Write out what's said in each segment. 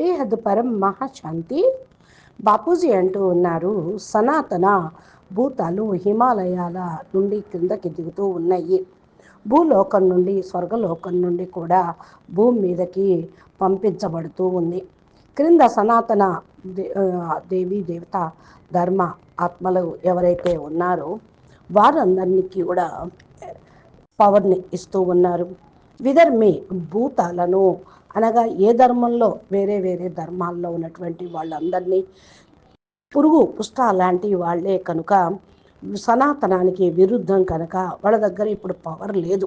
బేహద్ పరం మహాశాంతి. బాపూజీ అంటూ ఉన్నారు సనాతన భూతాలు హిమాలయాల నుండి క్రిందకి దిగుతూ ఉన్నాయి. భూలోకం నుండి స్వర్గలోకం నుండి కూడా భూమి మీదకి పంపించబడుతూ ఉంది. క్రింద సనాతన దేవి దేవత ధర్మ ఆత్మలు ఎవరైతే ఉన్నారో వారందరికీ కూడా పవర్ని ఇస్తూ ఉన్నారు. విధర్మి భూతాలను అనగా ఏ ధర్మంలో వేరే వేరే ధర్మాల్లో ఉన్నటువంటి వాళ్ళందరినీ పురుగు పుష్ట లాంటి వాళ్ళే కనుక సనాతనానికి విరుద్ధం కనుక వాళ్ళ దగ్గర ఇప్పుడు పవర్ లేదు.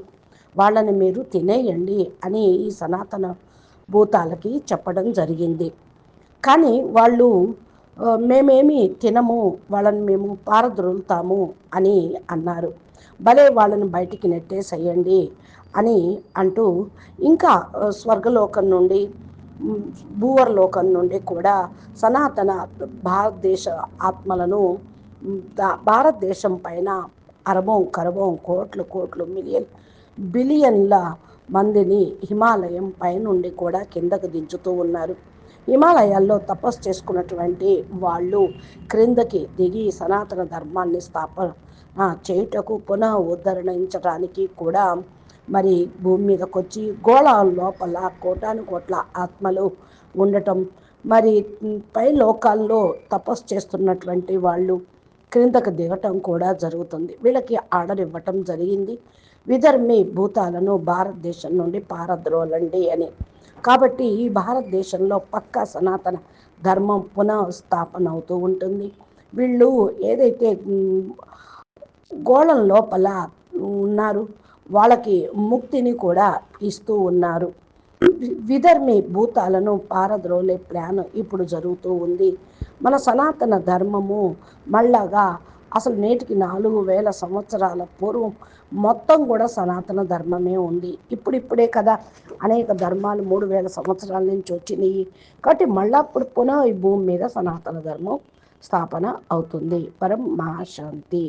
వాళ్ళని మీరు తినేయండి అని ఈ సనాతన భూతాలకి చెప్పడం జరిగింది. కానీ వాళ్ళు మేమేమి తినము వాళ్ళని మేము పారద్రోలుతాము అని అన్నారు. భలే వాళ్ళని బయటికి నెట్టేసేయండి అని అంటూ ఇంకా స్వర్గలోకం నుండి భూవర్లోకం నుండి కూడా సనాతన భారతదేశ ఆత్మలను భారతదేశం పైన అరబం కరబం కోట్లు కోట్లు మిలియన్ బిలియన్ల మందిని హిమాలయం పైనుండి కూడా కిందకు దించుతూ ఉన్నారు. హిమాలయాల్లో తపస్సు చేసుకున్నటువంటి వాళ్ళు క్రిందకి దిగి సనాతన ధర్మాన్ని స్థాపన చేయుటకు పునః ఉద్ధరించడానికి కూడా మరి భూమి మీదకి వచ్చి గోళాల లోపల కోటాను కోట్ల ఆత్మలు ఉండటం. మరి పై లోకాల్లో తపస్సు చేస్తున్నటువంటి వాళ్ళు క్రిందకు దిగటం కూడా జరుగుతుంది. వీళ్ళకి ఆర్డర్ ఇవ్వటం జరిగింది. విధర్మి భూతాలను భారతదేశం నుండి పారద్రోలండి అని. కాబట్టి ఈ భారతదేశంలో పక్కా సనాతన ధర్మం పునఃస్థాపన అవుతూ ఉంటుంది. వీళ్ళు ఏదైతే గోళం లోపల ఉన్నారు వాళ్ళకి ముక్తిని కూడా ఇస్తూ ఉన్నారు. విధర్మి భూతాలను పారద్రోలే ప్లాన్ ఇప్పుడు జరుగుతూ ఉంది. మన సనాతన ధర్మము మళ్ళాగా అసలు నేటికి నాలుగు వేల సంవత్సరాల పూర్వం మొత్తం కూడా సనాతన ధర్మమే ఉంది. ఇప్పుడిప్పుడే కదా అనేక ధర్మాలు మూడు వేల సంవత్సరాల నుంచి వచ్చినాయి. కాబట్టి మళ్ళా ఇప్పుడు పునః ఈ భూమి మీద సనాతన ధర్మం స్థాపన అవుతుంది. పరం మహాశాంతి